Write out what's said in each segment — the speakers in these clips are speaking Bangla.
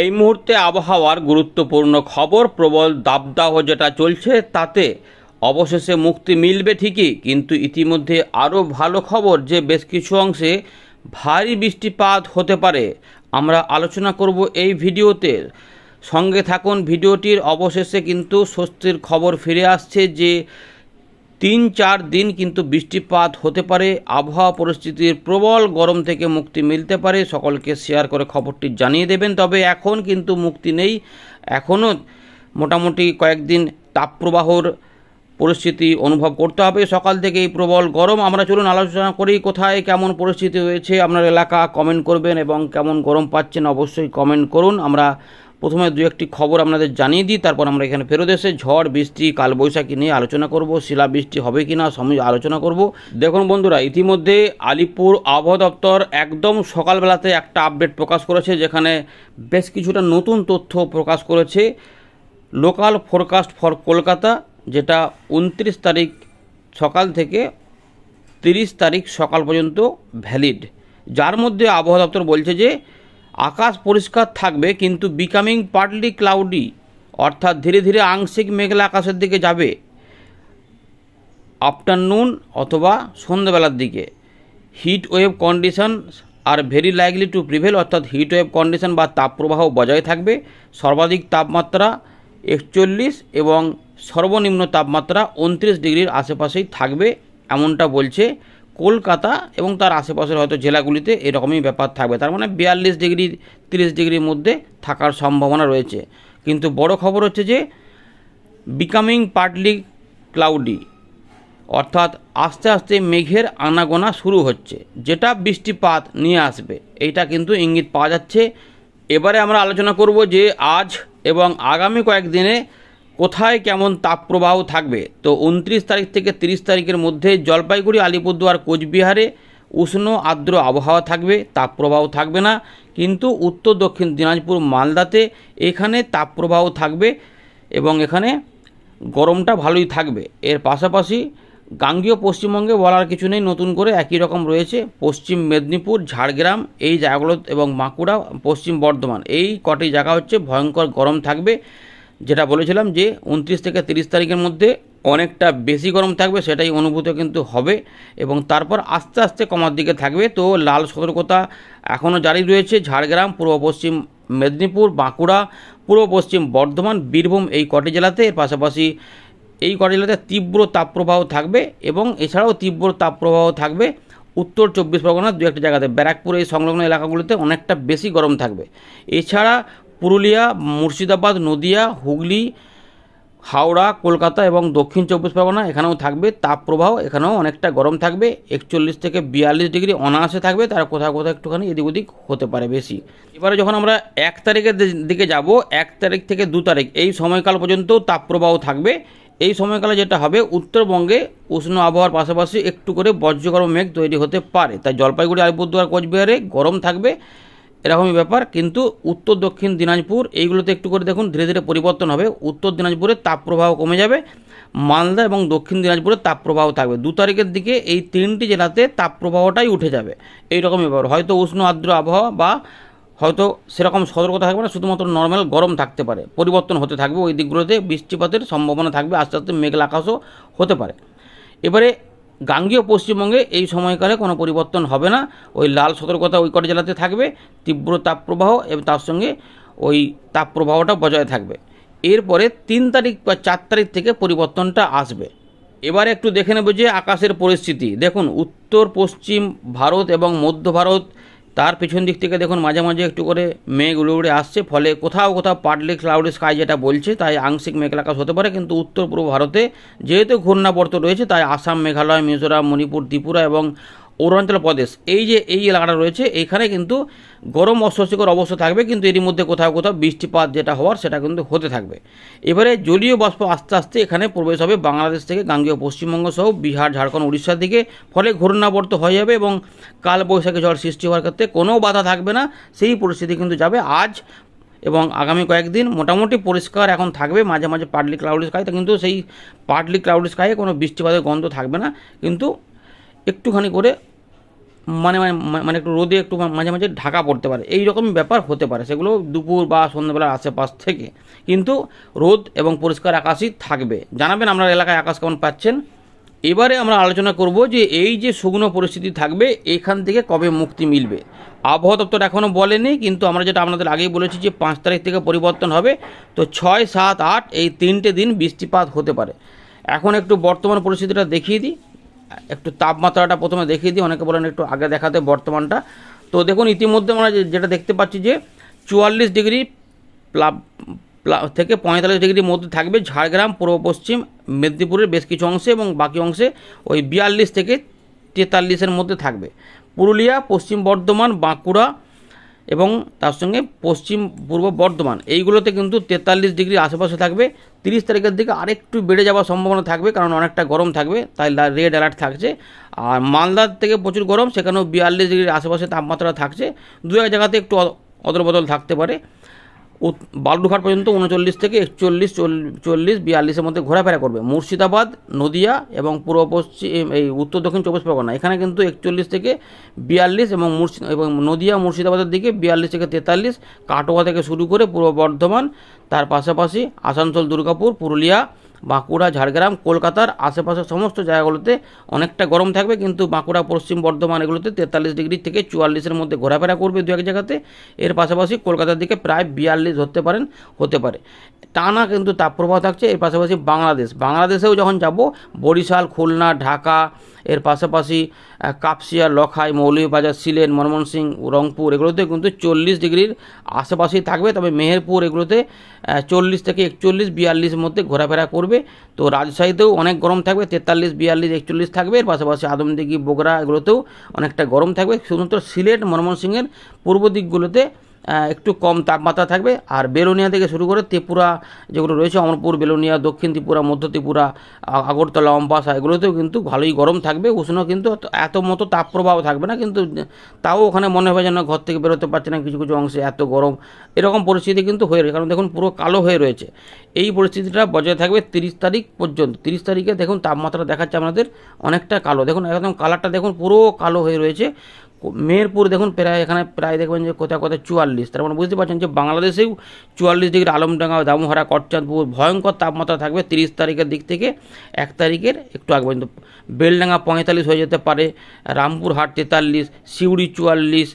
এই মুহূর্তে আবহাওয়ার গুরুত্বপূর্ণ খবর, প্রবল দাবদাহ যেটা চলছে তাতে অবশেষে মুক্তি মিলবে ঠিকই, কিন্তু ইতিমধ্যে আরও ভালো খবর যে বেশ কিছু অংশে ভারী বৃষ্টিপাত হতে পারে। আমরা আলোচনা করব এই ভিডিওতে। সঙ্গে থাকুন, ভিডিওটির অবশেষে কিন্তু স্বস্তির খবর ফিরে আসছে যে তিন চার দিন কিন্তু বৃষ্টিপাত হতে পারে, আবহাওয়া পরিস্থিতির প্রবল গরম থেকে মুক্তি মিলতে পারে, সকলকে শেয়ার করে খবরটি জানিয়ে দেবেন। তবে এখন কিন্তু মুক্তি নেই। এখনও মোটামুটি কয়েকদিন তাপপ্রবাহর পরিস্থিতি অনুভব করতে হবে। সকাল থেকে এই প্রবল গরম। আমরা চলুন আলোচনা করি কোথায় কেমন পরিস্থিতি হয়েছে আপনার এলাকা। কমেন্ট করবেন এবং কেমন গরম পাচ্ছেন অবশ্যই কমেন্ট করুন। আমরা প্রথমে দু একটি খবর আপনাদের জানিয়ে দিই, তারপর আমরা এখানে ফেরত এসে ঝড়, বৃষ্টি, কালবৈশাখী নিয়ে আলোচনা করব শিলা বৃষ্টি হবে কি না সময় আলোচনা করব। দেখুন বন্ধুরা, ইতিমধ্যে আলিপুর আবহাওয়া দপ্তর একদম সকালবেলাতে একটা আপডেট প্রকাশ করেছে, যেখানে বেশ কিছুটা নতুন তথ্য প্রকাশ করেছে। লোকাল ফোরকাস্ট ফর কলকাতা, যেটা উনত্রিশ তারিখ সকাল থেকে তিরিশ তারিখ সকাল পর্যন্ত ভ্যালিড। যার মধ্যে আবহাওয়া দপ্তর বলছে যে আকাশ পরিষ্কার থাকবে, কিন্তু বিকামিং পার্টলি ক্লাউডি অর্থাৎ ধীরে ধীরে আংশিক মেঘলা আকাশের দিকে যাবে। আফটারনুন অথবা সন্ধ্যাবেলার দিকে। Heat wave condition R very likely to prevail অর্থাৎ হিট ওয়েভ কন্ডিশন বা তাপপ্রবাহ বজায় থাকবে। সর্বাধিক তাপমাত্রা একচল্লিশ এবং সর্বনিম্ন তাপমাত্রা উনত্রিশ ডিগ্রির আশেপাশেই থাকবে, এমনটা বলছে কলকাতা এবং তার আশেপাশের হয়তো জেলাগুলিতে এরকমই ব্যাপার থাকবে। তার মানে বিয়াল্লিশ ডিগ্রি, তিরিশ ডিগ্রির মধ্যে থাকার সম্ভাবনা রয়েছে। কিন্তু বড় খবর হচ্ছে যে বিকামিং পার্টলি ক্লাউডি অর্থাৎ আস্তে আস্তে মেঘের আনাগোনা শুরু হচ্ছে, যেটা বৃষ্টিপাত নিয়ে আসবে। এইটা কিন্তু ইঙ্গিত পাওয়া যাচ্ছে। এবারে আমরা আলোচনা করব যে আজ এবং আগামী কয়েকদিনে কোথায় কেমন তাপপ্রবাহ থাকবে? তো উনত্রিশ তারিখ থেকে তিরিশ তারিখের মধ্যে জলপাইগুড়ি, আলিপুরদুয়ার, কোচবিহারে উষ্ণ আর্দ্র আবহাওয়া থাকবে, তাপপ্রবাহ থাকবে না। কিন্তু উত্তর, দক্ষিণ দিনাজপুর, মালদাতে এখানে তাপপ্রবাহ থাকবে এবং এখানে গরমটা ভালোই থাকবে। এর পাশাপাশি গাঙ্গীয় পশ্চিমবঙ্গে বলার কিছু নেই, নতুন করে একই রকম রয়েছে। পশ্চিম মেদিনীপুর, ঝাড়গ্রাম, এই জায়গাগুলো এবং বাঁকুড়া, পশ্চিম বর্ধমান, এই কটি জায়গা হচ্ছে ভয়ঙ্কর গরম থাকবে। যেটা বলেছিলাম যে উনত্রিশ থেকে তিরিশ তারিখের মধ্যে অনেকটা বেশি গরম থাকবে, সেটাই অনুভূত কিন্তু হবে এবং তারপর আস্তে আস্তে কমার দিকে থাকবে। তো লাল সতর্কতা এখনও জারি রয়েছে ঝাড়গ্রাম, পূর্ব পশ্চিম মেদিনীপুর, বাঁকুড়া, পূর্ব পশ্চিম বর্ধমান, বীরভূম এই কটি জেলাতে। এর পাশাপাশি এই কটি জেলাতে তীব্র তাপপ্রবাহ থাকবে এবং এছাড়াও তীব্র তাপপ্রবাহ থাকবে উত্তর চব্বিশ পরগনার দু একটা জায়গাতে। ব্যারাকপুর এই সংলগ্ন এলাকাগুলোতে অনেকটা বেশি গরম থাকবে। এছাড়া পুরুলিয়া, মুর্শিদাবাদ, নদিয়া, হুগলি, হাওড়া, কলকাতা এবং দক্ষিণ চব্বিশ পরগনা এখানেও থাকবে। তাপপ্রবাহ এখানেও অনেকটা গরম থাকবে। একচল্লিশ থেকে বিয়াল্লিশ ডিগ্রি অনায়াসে থাকবে। তার কোথাও কোথাও একটুখানি এদিক ওদিক হতে পারে বেশি। এবারে যখন আমরা এক তারিখের দিকে যাব, এক তারিখ থেকে দু তারিখ, এই সময়কাল পর্যন্ত তাপপ্রবাহ থাকবে। এই সময়কালে যেটা হবে, উত্তরবঙ্গে উষ্ণ আবহাওয়ার পাশাপাশি একটু করে বজ্রগরম মেঘ তৈরি হতে পারে। তাই জলপাইগুড়ি, আলিপুরদুয়ার, কোচবিহারে গরম থাকবে। এরকমই ব্যাপার, কিন্তু উত্তর, দক্ষিণ দিনাজপুর, এইগুলোতে একটু করে দেখুন, ধীরে ধীরে পরিবর্তন হবে। উত্তর দিনাজপুরে তাপপ্রবাহ কমে যাবে, মালদা এবং দক্ষিণ দিনাজপুরে তাপপ্রবাহ থাকবে। দু তারিখের দিকে এই তিনটি জেলাতে তাপপ্রবাহটাই উঠে যাবে। এই রকমই ব্যাপার। হয়তো উষ্ণ আর্দ্র আবহাওয়া বা হয়তো সেরকম সতর্কতা থাকবে না, শুধুমাত্র নর্মাল গরম থাকতে পারে। পরিবর্তন হতে থাকবে। ওই দিকগুলোতে বৃষ্টিপাতের সম্ভাবনা থাকবে। আস্তে আস্তে মেঘলা আকাশও হতে পারে। এবারে গাঙ্গীয় পশ্চিমবঙ্গে এই সময়কালে কোনো পরিবর্তন হবে না। ওই লাল সতর্কতা ওই কটা জেলাতে থাকবে, তীব্র তাপপ্রবাহ এবং তার সঙ্গে ওই তাপপ্রবাহটা বজায় থাকবে। এরপরে তিন তারিখ বা চার তারিখ থেকে পরিবর্তনটা আসবে। এবার একটু দেখে নেব যে আকাশের পরিস্থিতি। দেখুন, উত্তর, পশ্চিম ভারত এবং মধ্য ভারত তার পেছন দিক থেকে দেখুন মাঝে মাঝে একটু করে মেঘ উড়ে উড়ে আসছে, ফলে কোথাও কোথাও পার্টলি ক্লাউড স্কাই যেটা বলছে, তাই আংশিক মেঘলা আকাশ হতে পারে, কিন্তু উত্তর পূর্ব ভারতে যেহেতু ঘূর্ণাবর্ত রয়েছে, তাই আসাম, মেঘালয়, মিজোরাম, মণিপুর, ত্রিপুরা এবং অরুণাচল প্রদেশ এই যে এই এলাকাটা রয়েছে এইখানে কিন্তু গরম অস্বস্তিকর অবস্থা থাকবে, কিন্তু এরই মধ্যে কোথাও কোথাও বৃষ্টিপাত যেটা হওয়ার সেটা কিন্তু হতে থাকবে। এবারে জলীয় বাষ্প আস্তে আস্তে এখানে প্রবেশ হবে বাংলাদেশ থেকে, গাঙ্গেয় পশ্চিমবঙ্গ সহ বিহার, ঝাড়খণ্ড, উড়িষ্যার দিকে। ফলে ঘূর্ণাবর্ত হয়ে যাবে এবং কাল বৈশাখী ঝড় সৃষ্টি হওয়ার ক্ষেত্রে কোনো বাধা থাকবে না, সেই পরিস্থিতি কিন্তু যাবে আজ এবং আগামী কয়েকদিন। মোটামুটি পরিষ্কার এখন থাকবে, মাঝে মাঝে পার্টলি ক্লাউডি স্কাই কিন্তু সেই পার্টলি ক্লাউডি স্কাইয়ে কোনো বৃষ্টিপাতের গন্ধ থাকবে না। কিন্তু একটুখানি করে মানে মানে মানে একটু রোদে একটু মাঝে মাঝে ঢাকা পড়তে পারে। এই রকম ব্যাপার হতে পারে। সেগুলো দুপুর বা সন্ধ্যাবেলার আশেপাশ থেকে। কিন্তু রোদ এবং পরিষ্কার আকাশই থাকবে। জানাবেন আপনার এলাকায় আকাশ কেমন পাচ্ছেন। এবারে আমরা আলোচনা করব যে এই যে শুকনো পরিস্থিতি থাকবে, এখান থেকে কবে মুক্তি মিলবে। আবহাওয়া দপ্তর এখনও বলেনি, কিন্তু আমরা যেটা আপনাদের আগেই বলেছি যে পাঁচ তারিখ থেকে পরিবর্তন হবে। তো ছয়, সাত, আট এই তিনটে দিন বৃষ্টিপাত হতে পারে। এখন একটু বর্তমান পরিস্থিতিটা দেখিয়ে দিই। একটু তাপমাত্রাটা প্রথমে দেখিয়ে দিই, অনেকে বলেন একটু আগে দেখাতে বর্তমানটা। তো দেখুন, ইতিমধ্যে আমরা যেটা দেখতে পাচ্ছি যে, চুয়াল্লিশ ডিগ্রি প্লা- প্লা- থেকে পঁয়তাল্লিশ ডিগ্রির মধ্যে থাকবে ঝাড়গ্রাম, পূর্ব পশ্চিম, মেদিনীপুরের বেশ কিছু অংশে এবং বাকি অংশে ওই বিয়াল্লিশ থেকে তেতাল্লিশের মধ্যে থাকবে। পুরুলিয়া, পশ্চিম বর্ধমান, বাঁকুড়া এবং তার সঙ্গে পশ্চিম পূর্ব বর্ধমান, এইগুলোতে কিন্তু তেতাল্লিশ ডিগ্রি আশেপাশে থাকবে। তিরিশ তারিখের দিকে আরেকটু বেড়ে যাওয়ার সম্ভাবনা থাকবে, কারণ অনেকটা গরম থাকবে, তাই রেড অ্যালার্ট থাকছে। আর মালদার থেকে প্রচুর গরম, সেখানেও বিয়াল্লিশ ডিগ্রির আশেপাশে তাপমাত্রা থাকছে। দু এক জায়গাতে একটু অদলবদল থাকতে পারে। বালুরঘাট পর্যন্ত উনচল্লিশ থেকে একচল্লিশ চল্লিশ, বিয়াল্লিশের মধ্যে ঘোরাফেরা করবে। মুর্শিদাবাদ, নদিয়া এবং পূর্ব পশ্চিম এই উত্তর দক্ষিণ চব্বিশ পরগনা। এখানে কিন্তু একচল্লিশ থেকে বিয়াল্লিশ এবং মুর্শি, এবং নদিয়া, মুর্শিদাবাদের দিকে বিয়াল্লিশ থেকে তেতাল্লিশ, কাটোয়া থেকে শুরু করে পূর্ব বর্ধমান, তার পাশাপাশি আসানসোল, দুর্গাপুর, পুরুলিয়া বাঁকুড়া, ঝাড়গ্রাম, কলকাতার আশেপাশের সমস্ত জায়গাগুলোতে অনেকটা গরম থাকবে, কিন্তু বাঁকুড়া, পশ্চিম বর্ধমান এগুলোতে তেতাল্লিশ ডিগ্রি থেকে চুয়াল্লিশের মধ্যে ঘোরাফেরা করবে দু এক জায়গাতে। এর পাশাপাশি কলকাতার দিকে প্রায় বিয়াল্লিশ ধরতে পারেন, হতে পারে। টানা কিন্তু তাপপ্রবাহ থাকছে, এর পাশাপাশি বাংলাদেশ। বাংলাদেশেও যখন যাব, বরিশাল, খুলনা, ঢাকা এর পাশাপাশি কাপসিয়া, লখাই, মৌলভীবাজার, সিলেট ময়মনসিংহ রংপুর, এগুলোতে কিন্তু চল্লিশ ডিগ্রির আশেপাশেই থাকবে। তবে মেহেরপুর এগুলোতে চল্লিশ থেকে একচল্লিশ, বিয়াল্লিশের মধ্যে ঘোরাফেরা করবে। তো রাজশাহীতেও অনেক গরম থাকবে, তেতাল্লিশ, বিয়াল্লিশ, একচল্লিশ থাকবে। এর পাশাপাশি আদমদিঘি, বগুড়া এগুলোতেও অনেকটা গরম থাকবে। শুধুমাত্র সিলেট ময়মনসিংহের পূর্ব দিকগুলোতে একটু কম তাপমাত্রা থাকবে। আর বেলোনিয়া থেকে শুরু করে ত্রিপুরা যেগুলো রয়েছে, অমরপুর, বেলোনিয়া, দক্ষিণ ত্রিপুরা, মধ্য ত্রিপুরা আগরতলা, অম্বাসা, এগুলোতেও কিন্তু ভালোই গরম থাকবে। উষ্ণ কিন্তু এত মতো তাপপ্রবাহ থাকবে না, কিন্তু তাও ওখানে মনে হবে যেন ঘর থেকে বেরোতে পারছে না, কিছু কিছু অংশে এত গরম। এরকম পরিস্থিতি কিন্তু হয়ে রয়েছে, কারণ দেখুন পুরো কালো হয়ে রয়েছে। এই পরিস্থিতিটা বজায় থাকবে তিরিশ তারিখ পর্যন্ত। তিরিশ তারিখে দেখুন তাপমাত্রা দেখাচ্ছে আমাদের অনেকটা কালো। দেখুন একদম কালারটা দেখুন পুরো কালো হয়ে রয়েছে। মেহেরপুর দেখুন প্রায়, এখানে প্রায় দেখবেন যে কোথায় কোথায় চুয়াল্লিশ। তার মানে বুঝতে পারছেন যে বাংলাদেশেও চুয়াল্লিশ ডিগ্রি আলমডাঙ্গা, দামোহরা, কটচাঁদপুর ভয়ঙ্কর তাপমাত্রা থাকবে তিরিশ তারিখের দিক থেকে, এক তারিখের একটু আগে পর্যন্ত। বেলডাঙ্গা পঁয়তাল্লিশ হয়ে যেতে পারে, রামপুরহাট তেতাল্লিশ, সিউড়ি চুয়াল্লিশ,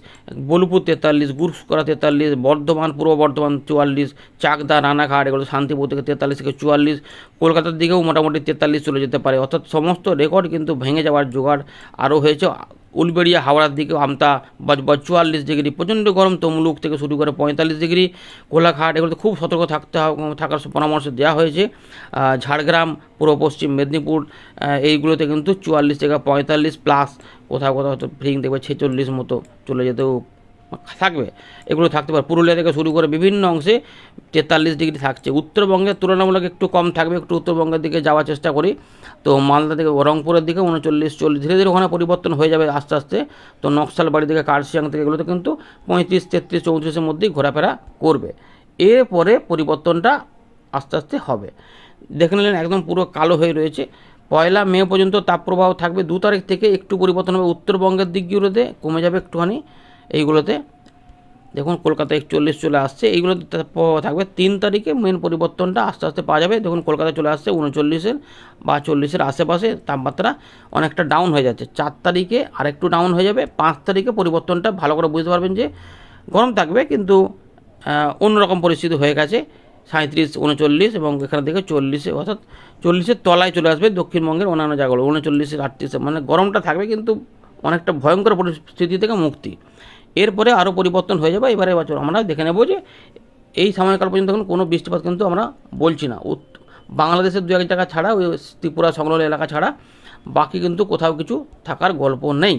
বোলপুর তেতাল্লিশ, গুরসকরা তেতাল্লিশ, বর্ধমান, পূর্ব বর্ধমান চুয়াল্লিশ, চাকদা, রানাঘাট এগুলো শান্তিপুর থেকে তেতাল্লিশ থেকে চুয়াল্লিশ, কলকাতার দিকেও মোটামুটি তেতাল্লিশ চলে যেতে পারে। অর্থাৎ সমস্ত রেকর্ড কিন্তু ভেঙে যাওয়ার জোগাড় আরও হয়েছে। উলবেড়িয়া হাওড়ার দিকে আমতা বা চুয়াল্লিশ ডিগ্রি, প্রচণ্ড গরম তমলুক থেকে শুরু করে পঁয়তাল্লিশ ডিগ্রি। কোলাঘাট এগুলোতে খুব সতর্ক থাকতে থাকার পরামর্শ দেওয়া হয়েছে। ঝাড়গ্রাম, পূর্ব পশ্চিম মেদিনীপুর এইগুলোতে কিন্তু চুয়াল্লিশ থেকে পঁয়তাল্লিশ প্লাস কোথাও কোথাও হয়তো ফ্রিং দেখবে ছেচল্লিশ মতো চলে যেতেও থাকবে, এগুলো থাকতে পারে। পুরুলিয়া থেকে শুরু করে বিভিন্ন অংশে তেতাল্লিশ ডিগ্রি থাকছে। উত্তরবঙ্গের তুলনামূলক একটু কম থাকবে, একটু উত্তরবঙ্গের দিকে যাওয়ার চেষ্টা করি। তো মালদা থেকে রংপুরের দিকে উনচল্লিশ, চল্লিশ, ধীরে ধীরে ওখানে পরিবর্তন হয়ে যাবে আস্তে আস্তে। তো নকশালবাড়ি থেকে কার্শিয়াং থেকে এগুলোতে কিন্তু পঁয়ত্রিশ, তেত্রিশ, চৌত্রিশের মধ্যেই ঘোরাফেরা করবে। এরপরে পরিবর্তনটা আস্তে আস্তে হবে। দেখে নিলেন একদম পুরো কালো হয়ে রয়েছে। পয়লা মে পর্যন্ত তাপপ্রবাহ থাকবে। দু তারিখ থেকে একটু পরিবর্তন হবে। উত্তরবঙ্গের দিকগুলোতে কমে যাবে একটুখানি। এইগুলোতে দেখুন কলকাতায় একচল্লিশ চলে আসছে, এইগুলোতে থাকবে তিন তারিখে মেন পরিবর্তনটা আস্তে আস্তে পাওয়া যাবে। দেখুন কলকাতায় চলে আসছে উনচল্লিশের বা চল্লিশের আশেপাশে তাপমাত্রা অনেকটা ডাউন হয়ে যাচ্ছে। চার তারিখে আরেকটু ডাউন হয়ে যাবে, পাঁচ তারিখে পরিবর্তনটা ভালো করে বুঝতে পারবেন যে গরম থাকবে কিন্তু অন্যরকম পরিস্থিতি হয়ে গেছে। সাঁত্রিশ উনচল্লিশ এবং এখান থেকে চল্লিশে, অর্থাৎ চল্লিশের তলায় চলে আসবে দক্ষিণবঙ্গের অন্যান্য জায়গাগুলো। উনচল্লিশের আটত্রিশে মানে গরমটা থাকবে কিন্তু অনেকটা ভয়ঙ্কর পরিস্থিতি থেকে মুক্তি। এরপরে আরও পরিবর্তন হয়ে যাবে, এবারে বছর আমরা দেখে নেব যে এই সময়কাল পর্যন্ত এখন কোনো বৃষ্টিপাত কিন্তু আমরা বলছি না। বাংলাদেশের দু এক জায়গা ছাড়া, ওই ত্রিপুরা সংলগ্ন এলাকা ছাড়া, বাকি কিন্তু কোথাও কিছু থাকার গল্প নেই।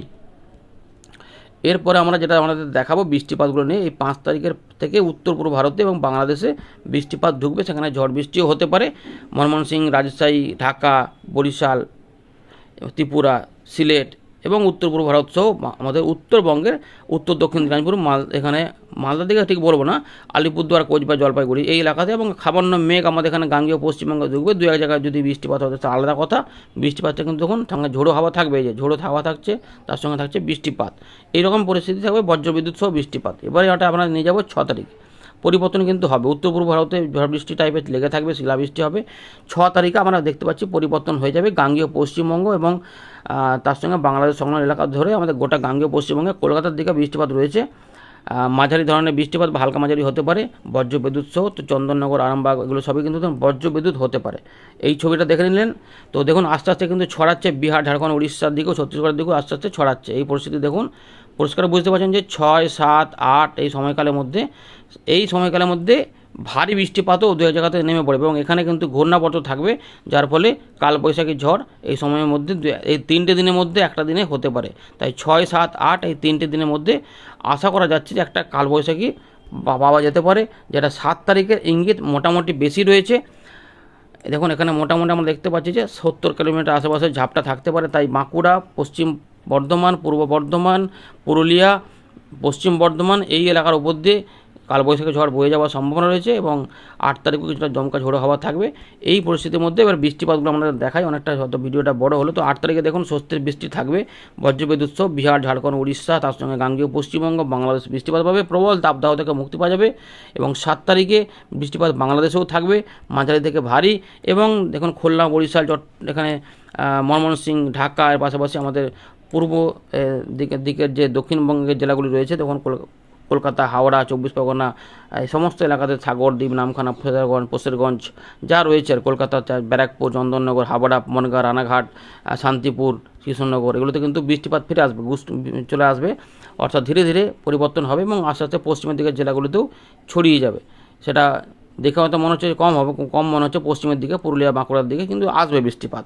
এরপরে আমরা যেটা আমাদের দেখাবো বৃষ্টিপাতগুলো নিয়ে, এই পাঁচ তারিখের থেকে উত্তর পূর্ব ভারতে এবং বাংলাদেশে বৃষ্টিপাত ঢুকবে, সেখানে ঝড় বৃষ্টিও হতে পারে। ময়মনসিংহ রাজশাহী, ঢাকা, বরিশাল, ত্রিপুরা, সিলেট এবং উত্তর পূর্ব ভারত সহ আমাদের উত্তরবঙ্গের উত্তর দক্ষিণ দিনাজপুর, মাল এখানে মালদা দিকে ঠিক বলব না, আলিপুরদুয়ার, কোচবিহার, জলপাইগুড়ি এই এলাকাতে এবং সামান্য মেঘ আমাদের এখানে গাঙ্গীয়, পশ্চিমবঙ্গে ঢুকবে। দু এক জায়গায় যদি বৃষ্টিপাত হবে তা আলাদা কথা। বৃষ্টিপাতটা কিন্তু তখন সঙ্গে ঝোড়ো হাওয়া থাকবে যে ঝোড়ো হাওয়া থাকছে, তার সঙ্গে থাকছে বৃষ্টিপাত। এইরকম পরিস্থিতি থাকবে, বজ্রবিদ্যুৎ সহ বৃষ্টিপাত। এবারে ওটা আমরা নিয়ে যাব ছ তারিখ। পরিবর্তন কিন্তু হবে। উত্তর পূর্ব ভারতে ঝড় বৃষ্টি টাইপের লেগে থাকবে, শিলাবৃষ্টি হবে। ছ তারিখে আমরা দেখতে পাচ্ছি পরিবর্তন হয়ে যাবে গাঙ্গীয় পশ্চিমবঙ্গ এবং তার সঙ্গে বাংলাদেশ সংলগ্ন এলাকা ধরে আমাদের গোটা গাঙ্গীয় পশ্চিমবঙ্গে কলকাতার দিকে বৃষ্টিপাত রয়েছে। মাঝারি ধরনের বৃষ্টিপাত বা হালকা মাঝারি হতে পারে। বজ্র বিদ্যুৎ সহ তো চন্দননগর, আরামবাগ এগুলো সবই কিন্তু বজ্র বিদ্যুৎ হতে পারে। এই ছবিটা দেখে নিলেন। তো দেখুন আস্তে আস্তে কিন্তু ছড়াচ্ছে বিহার, ঝাড়খণ্ড, উড়িষ্যার দিকেও, ছত্তিশগড়ের দিকেও আস্তে আস্তে ছড়াচ্ছে। এই পরিস্থিতি দেখুন পরিষ্কার বুঝতে পারছেন যে ছয়, সাত, আট এই সময়কালের মধ্যে, এই সময়কালের মধ্যে ভারী বৃষ্টিপাতও দু এক জায়গাতে নেমে পড়বে এবং এখানে কিন্তু ঘূর্ণাবর্ত থাকবে, যার ফলে কালবৈশাখী ঝড় এই সময়ের মধ্যে এই তিনটে দিনের মধ্যে একটা দিনে হতে পারে। তাই ছয়, সাত, আট এই তিনটে দিনের মধ্যে আশা করা যাচ্ছে যে একটা কালবৈশাখী পাওয়া যেতে পারে, যেটা সাত তারিখের ইঙ্গিত মোটামুটি বেশি রয়েছে। দেখুন, এখানে মোটামুটি আমরা দেখতে পাচ্ছি যে সত্তর কিলোমিটার আশেপাশে ঝাপটা থাকতে পারে। তাই বাঁকুড়া, পশ্চিম বর্ধমান, পূর্ব বর্ধমান, পুরুলিয়া, পশ্চিম বর্ধমান এই এলাকার উপর দিয়ে কালবৈশাখী ঝড় বয়ে যাওয়ার সম্ভাবনা রয়েছে এবং আট তারিখও কিছুটা দমকা ঝোড়ো হওয়া থাকবে। এই পরিস্থিতির মধ্যে এবার বৃষ্টিপাতগুলো আমরা দেখাই, অনেকটা হয়তো ভিডিওটা বড় হলো। তো আট তারিখে দেখুন, স্বস্তির বৃষ্টি থাকবে। বজ্রবিদ্যুৎ সহ বিহার, ঝাড়খণ্ড, উড়িষ্যা, তার সঙ্গে গাঙ্গীয় পশ্চিমবঙ্গ, বাংলাদেশ বৃষ্টিপাত পাবে। প্রবল দাবদাহ থেকে মুক্তি পাওয়া যাবে এবং সাত তারিখে বৃষ্টিপাত বাংলাদেশেও থাকবে, মাঝারি থেকে ভারী। এবং দেখুন, খুলনা, বরিশাল, চট এখানে ময়মনসিংহ, ঢাকা, এর পাশাপাশি আমাদের পূর্ব দিকের দিকের যে দক্ষিণবঙ্গের জেলাগুলি রয়েছে তখন কলকাতা, হাওড়া, চব্বিশ পরগনা, এই সমস্ত এলাকাতে সাগর সাগরদ্বীপ নামখানা, ফেজারগঞ্জ পোশেরগঞ্জ যা রয়েছে আর কলকাতা ব্যারাকপুর, চন্দননগর হাবড়া মনগা, রানাঘাট শান্তিপুর কৃষ্ণনগর এগুলোতে কিন্তু বৃষ্টিপাত ফিরে আসবে চলে আসবে। অর্থাৎ ধীরে ধীরে পরিবর্তন হবে এবং আস্তে আস্তে পশ্চিমের দিকের জেলাগুলিতেও ছড়িয়ে যাবে। সেটা দেখে হয়তো মনে হচ্ছে কম হবে, কম মনে হচ্ছে পশ্চিমের দিকে, পুরুলিয়া, বাঁকুড়ার দিকে কিন্তু আসবে বৃষ্টিপাত।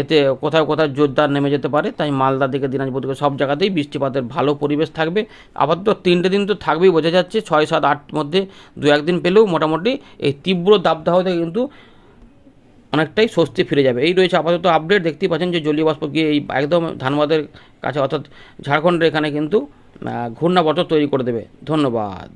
এতে কোথাও কোথাও জোরদার নেমে যেতে পারে, তাই মালদা দিকে দিনাজপুর দিকে সব জায়গাতেই বৃষ্টিপাতের ভালো পরিবেশ থাকবে। আবার তো তিনটে দিন তো থাকবেই বোঝা যাচ্ছে, ছয় সাত আট মধ্যে দু একদিন পেলেও মোটামুটি এই তীব্র দাবদাহ থেকে কিন্তু অনেকটাই স্বস্তি ফিরে যাবে। এই রয়েছে আপাতত আপডেট দেখতেই পাচ্ছেন যে জলীয় বাষ্প গিয়ে এই একদম ধানবাদের কাছে অর্থাৎ ঝাড়খণ্ডের এখানে কিন্তু ঘূর্ণাবর্ত তৈরি করে দেবে। ধন্যবাদ।